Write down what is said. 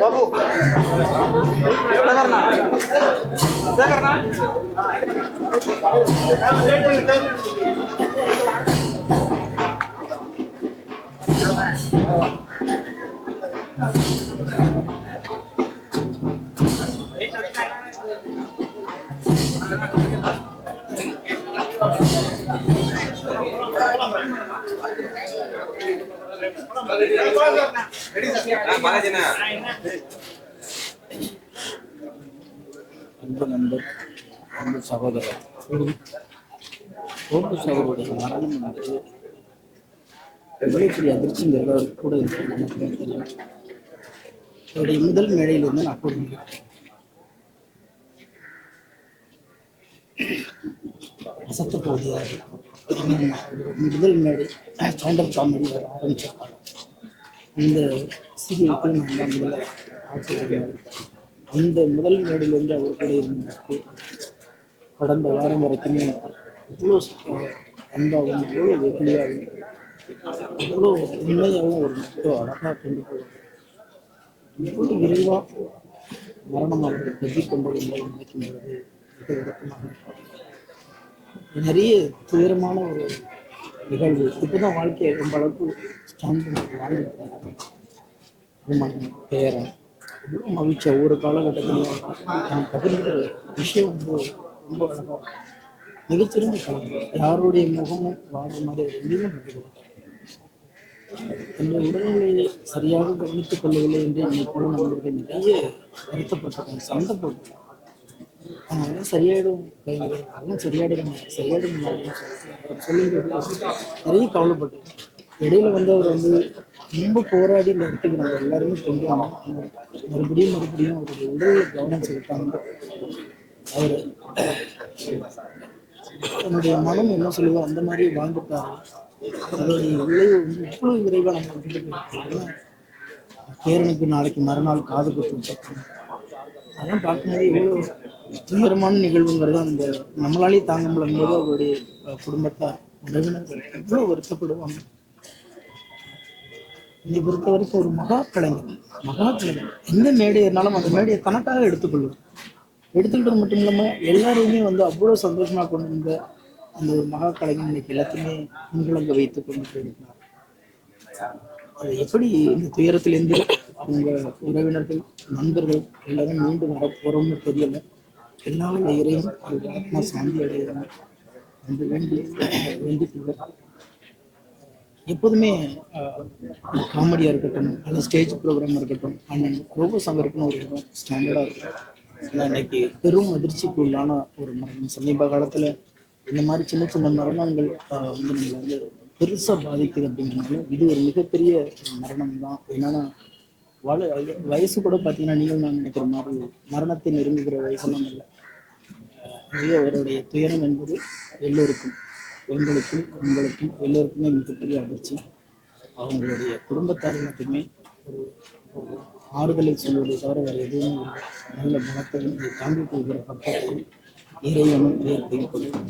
బాబు సాగర్నా సాగర్నా அன்பு நண்பர் அன்பு சகோதரர். மரணம் என்பது எவ்வளவு பெரிய அதிர்ச்சிங்கிறத கூட இருக்கு நமக்கு தெரியும். அவருடைய முதல் மேடையிலிருந்து நான் கூட அசத்து போகுது முதல் மேடை ஸ்டாண்டப் காமெடி ஆரம்பிச்சிருப்பாங்க இந்த சீரியலுக்கு நான் தான் முதல்ல ஆசிரியர் அந்த முதல் மேடையிலிருந்து அவர் கூட இருந்ததற்கு கடந்த வாரம் வரைக்குமே இவ்வளோ அன்பாகவும் இவ்வளோ வெகுளியாகவும் இவ்வளோ உண்மையாகவும் ஒரு மக்கள் அழகாக கொண்டு போவார் இவ்வளோ விரைவாக மரணம் அவர்கள் கருதி கொண்டது என்பதை நினைக்கும் பொழுது மிக விருப்பமாக இருக்கிறது. நிறைய துயரமான ஒரு நிகழ்வு. இப்போதான் வாழ்க்கையை ரொம்ப அளவுக்கு ஸ்டாண்ட் பண்ணி வாழ்ந்துட்டு பேரன் இவ்வளோ மகிழ்ச்சியா ஒவ்வொரு காலகட்டத்திலையும் நான் பகிர்ந்த விஷயம் வந்து ரொம்ப அழகா மிகச்சிறந்த கலந்து யாருடைய முகமும் வாழ்ற மாதிரி அவர் எங்கேயுமே என்னுடைய உடல்நிலையை சரியாக கவனித்துக் கொள்ளவில்லை என்று என்னை போல நண்பர்கள் நிறைய வருத்தப்பட்டிருக்காங்க சண்டை அதெல்லாம் சரியாயிடும். அதெல்லாம் சரியாயிடும். சரியாயிடும் சொல்லிட்டு நிறைய கவலைப்பட்டேன். இடையில வந்து அவர் வந்து ரொம்ப போராடி இந்த இடத்துக்கு நம்ம எல்லாருமே கொண்டு வந்தோம். மறுபடியும் மறுபடியும் அவருடைய உடல் கவனம் செலுத்தாங்க அவர் என்னுடைய மனம் என்ன சொல்லுவோம் அந்த மாதிரி வாழ்ந்துட்டாரு. அதோடைய விளைவு வந்து இவ்வளவு விரைவாக நம்ம விட்டுட்டு போயிருக்கோம். பேரனுக்கு நாளைக்கு மறுநாள் காது கொடுத்து அதெல்லாம் பார்க்கும்போது எவ்வளோ துயரமான நிகழ்வுங்கிறது அந்த நம்மளாலே தாங்க முடியும்போது அவருடைய குடும்பத்தார் உறவினர்கள் எவ்வளோ வருத்தப்படுவாங்க. என்னை பொறுத்த வரைக்கும் ஒரு மகா கலைஞர் மகா கலைஞர் எந்த மேடை இருந்தாலும் அந்த மேடையை தனக்காக எடுத்துக்கொள்ளும். எடுத்துக்கிட்டது மட்டும் இல்லாமல் எல்லாரையுமே வந்து அவ்வளோ சந்தோஷமா கொண்டு வந்த அந்த ஒரு மகா கலைஞர் இன்னைக்கு எல்லாத்தையுமே முன்கிழங்க வைத்துக் கொண்டு போயிருக்கிறார் அது எப்படி இந்த துயரத்திலிருந்து அவங்க உறவினர்கள் நண்பர்கள் எல்லாரும் மீண்டும் வர போறோம்னு தெரியல. எல்லா இறையும் அவருடைய ஆத்மா சாந்தி அடையணும் என்று வேண்டி எப்போதுமே காமெடியாக இருக்கட்டும் அல்லது ஸ்டேஜ் ப்ரோக்ராம் இருக்கட்டும் அண்ட் ரோபோ சாங் ஒரு இடம் ஸ்டாண்டர்டாக இருக்கும். இன்னைக்கு பெரும் அதிர்ச்சிக்கு உள்ளான ஒரு மரணம் சமீப காலத்தில் இந்த மாதிரி சின்ன சின்ன மரணங்கள் வந்து நம்மளை வந்து பெருசாக பாதிக்குது அப்படிங்கிறதுனால இது ஒரு மிகப்பெரிய மரணம் தான் என்னன்னா வாழ வயசு கூட பார்த்தீங்கன்னா நீங்கள் நான் நினைக்கிற மாதிரி மரணத்தை நெருங்குகிற வயசெல்லாம் இல்லை. அவருடைய துயரம் என்பது எல்லோருக்கும் பெண்களுக்கும் உங்களுக்கும் எல்லோருக்குமே மிகப்பெரிய அதிர்ச்சி. அவங்களுடைய குடும்பத்தார் மட்டுமே ஒரு ஆறுதலை சொல்வதை தவிர வேறு எதுவும் இல்லை. நல்ல மனத்தையும் இதை தாங்கிக் கொள்கிற பக்கத்தையும் இறைவனும் இயற்கையும் கொடுக்கும்